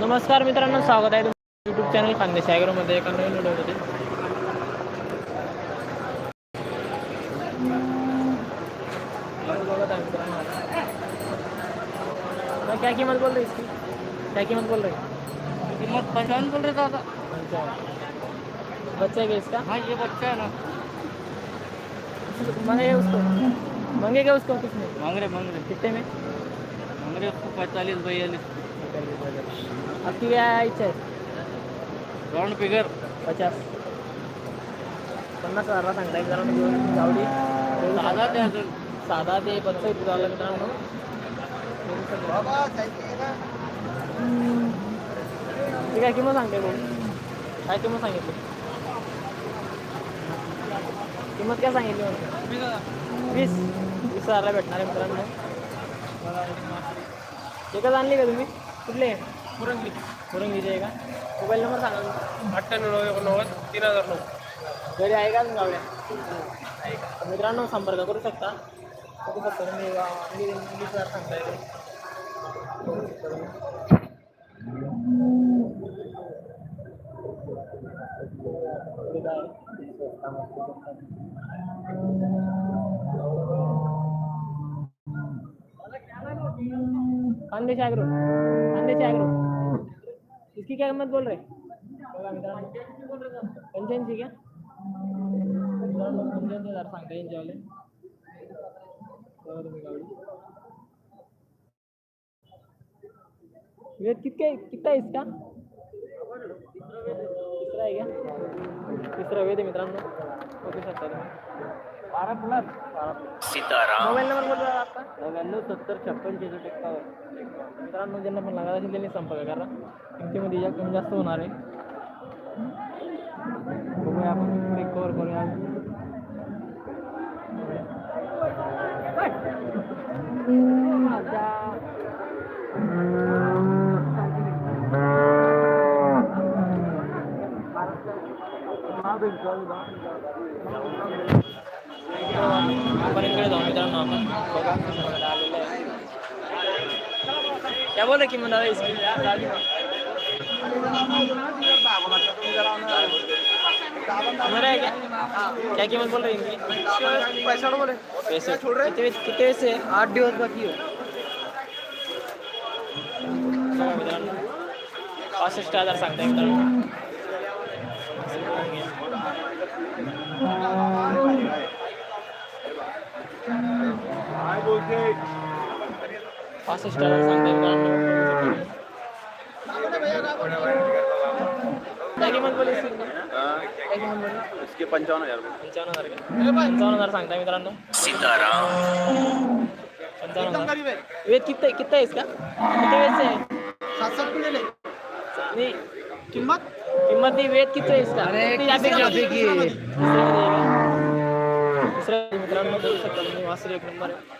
नमस्कार मित्रांनो स्वागत आहे युट्यूब चॅनल खानदेशमध्ये एका नवीन व्हिडिओमध्ये. क्या कीमत बोल रही इसकी? क्या कीमत बोल रही कीमत पहचान बोल रहे दादा बच्चा क्या इसका? हाँ ये बच्चा है ना. मांगे उसको? मांगे क्या उसको किसने? मांग रहे मांग रहे. कितने में? मांग रहे उसको पैंतालीस बयालीस आपकी क्या इच्छा है? राउंड फिगर पचास। पन्नास हजारला सांगताय घेऊन गावडी दादा ते अजून. साधा ते बच्चा इथे झाला मित्रांनो ठीक आहे किंमत सांगते भाऊ? काय किंमत सांगितली? किंमत काय सांगितली म्हणते वीस. वीस हजारला भेटणार आहे मित्रांनो. एकच आणली का तुम्ही? कुठले? पुरंगी मुरंगीचे आहे का मोबाईल नंबर सांगा तुमचा. अठ्ठ्याण्णव एकोणनव्वद तीन हजार नऊ घरी आहे का गावड्या मित्रांनो संपर्क करू शकता बघू शकता तुम्ही वा- मी वीस हजार सांगता येते खानदेश ॲग्रो खानदेश ॲग्रो इसकी क्या कीमत बोल रहे? क्या? कितके कितना है इसका? तिसरा आहे क्या? तिसरा वेद आहे बघू शकता तुम्ही बारा प्लस मोबाईल नंबर बोल रहा आपका नव्याण्णव सत्तर छप्पन छेसष्ट एक्कावन्न मित्रांनो ज्यांना पण लागत असेल त्यांनी संपर्क करा किमतीमध्ये या कमी जास्त होणार आहे बघूया आपण एक कवर करूया कंपनीकडे जाऊ मित्रांनो आपण बघा आलेलं आहे क्या बोल रहे इसकी हमारा है क्या? क्या कीमत बोल रहे हैं पैसा बोले पैसे। कितने कितने पैसे आठ दिवस बाकी मित्रांनो पासष्ट हज़ार सांगताय मित्रांनो इसके पंचावन हजार पंचावन्न हजार पंचावन्न हजार सांगताय मित्रांनो पंचावन्न हजार वेट कितना कितना है इसका कितने वेट से है सात सात किंमत किंमत नाही वेट किती आहेस का? दुसऱ्या मित्रांनो बघू शकता एक नंबर आहे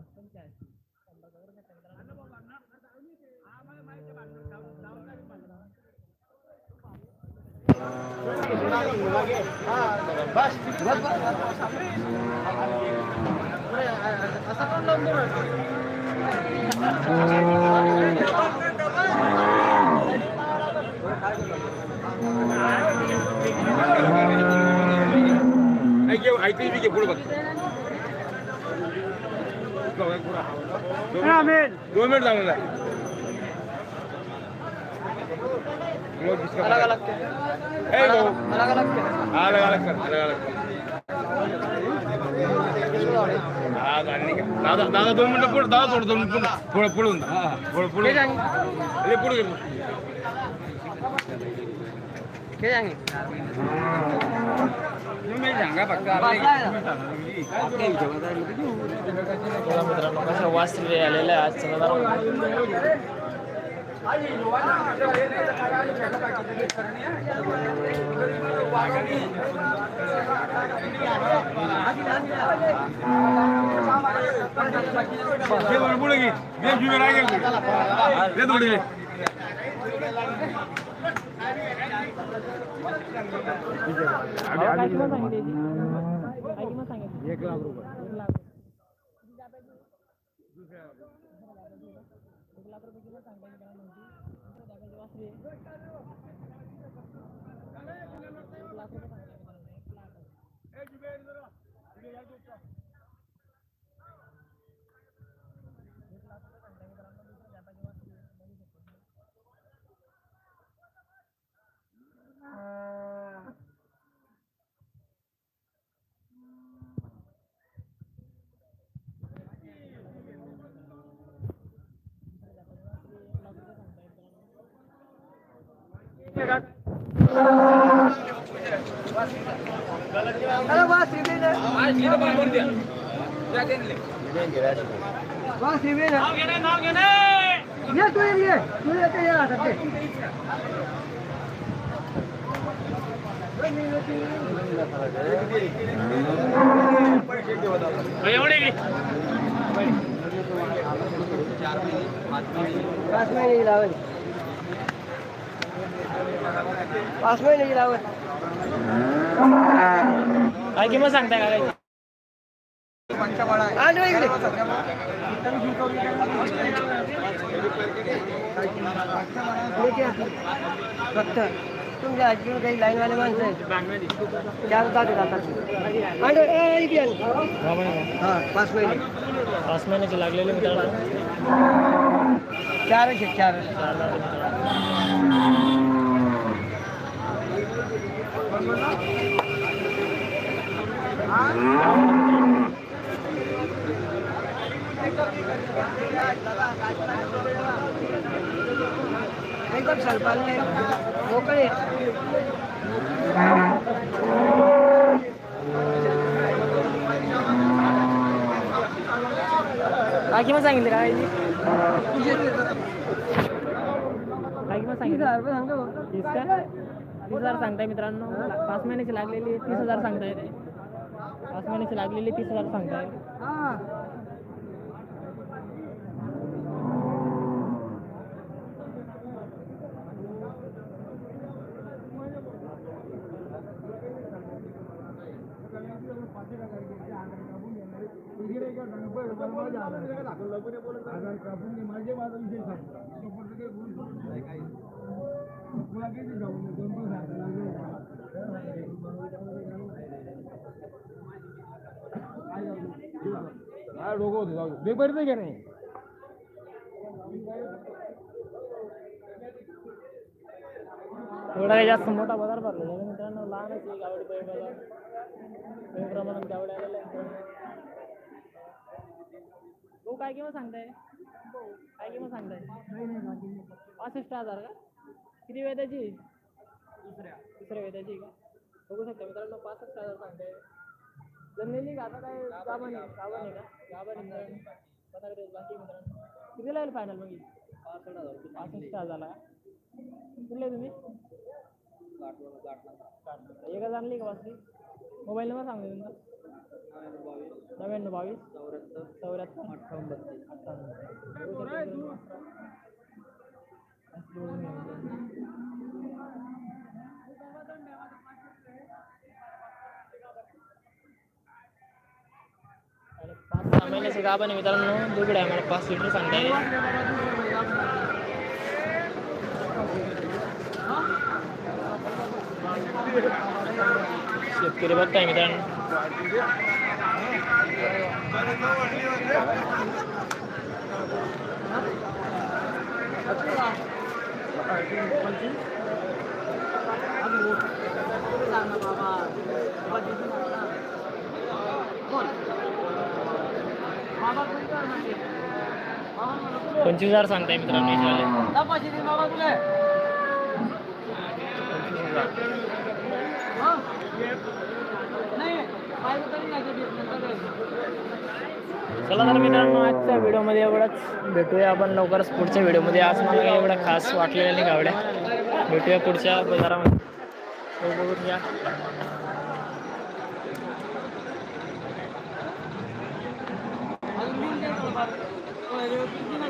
इसकी क्या कीमत बोल रहे थे? ऐकली की पुढे बघ दोन मिनिट जाऊन अलग अलग अलग अलग अलग अलग अलग अलग दादा दादा दोन मिनिटं पुढे दादा थोडं दोन मिनिटं पुढे पुढे पुढे पुढे पुढे पुढे क्या जाएंगे तुम्ही सांगा फक्त बघा मित्रांनो कसं वासरे आलेलं आहे आज चला पुढे घे थोडी भावा, काय किंमत सांगितली याची? काय किंमत सांगितली एक लाख रुपये. एक लाख एक लाख रुपये अरे वाह सीधे ना आज सीधे बात कर दिया। क्या देंगे वाह सीधे ना नाम गिने नाम गिने ये तू ये तो तू ये क्या यार सकते भैया उड़ेगी पास में नहीं लावे पाच महिने की लावल काय किंमत सांगताय का काय? आठ इकडे. फक्त तुमच्या आजीवर काही लाईनवाले माणसं आहेत. चार तास जातात आणि इकडे. हा पाच महिने पाच महिन्याचे लागलेले मित्रांनो. चारच आहेत चार. बाकी मग सांगितलं काय बाकी मग सांगितलं तीस हज़ार सांगताय मित्रांनो. पाच महिन्याची लागलेली तीस हज़ार सांगताय ते. पाच महिन्याची लागलेली तीस हज़ार सांगताय. हा डोकं होतं जाऊ दे बरीच आहे का नाही. एवढा काही जास्त मोठा बाजार भरला नाही. मित्रांनो लहानच आहे गावडी बैल बाजार कमी प्रमाणात गावडे आलेले भाऊ काय किंमत सांगताय काय किंमत सांगताय पासष्ट हजार का? किती वेदाची? दुसऱ्या. दुसऱ्या वेदाची का? बघू शकता मित्रांनो पासष्ट हजार सांगताय. जमलेली का? आता काय? का? पंधरा दिवस बाकी मित्रांनो. किती लागेल फायनल मग पासष्ट हजार पासष्ट हजारला कुठले तुम्ही? एकच आणली का वासरी मोबाईल नंबर सांगू तुमचा. नव्याण्णव बावीस. चौऱ्याहत्तर. अठ्ठावन्न सहा महिन्याचे मित्रांनो. दुकडे आहे मला पाच लिटर सांगताय शेतकरी बघताय मित्रांनो. पंचवीस हजार सांगताय मित्रांनो चला तर मित्रांनो आजच्या व्हिडिओमध्ये एवढंच. भेटूया आपण लवकरच पुढच्या व्हिडिओमध्ये. आज मला काही एवढं खास वाटलेलं नाही गावड्या भेटूया पुढच्या बाजारामध्ये. बघून घ्या.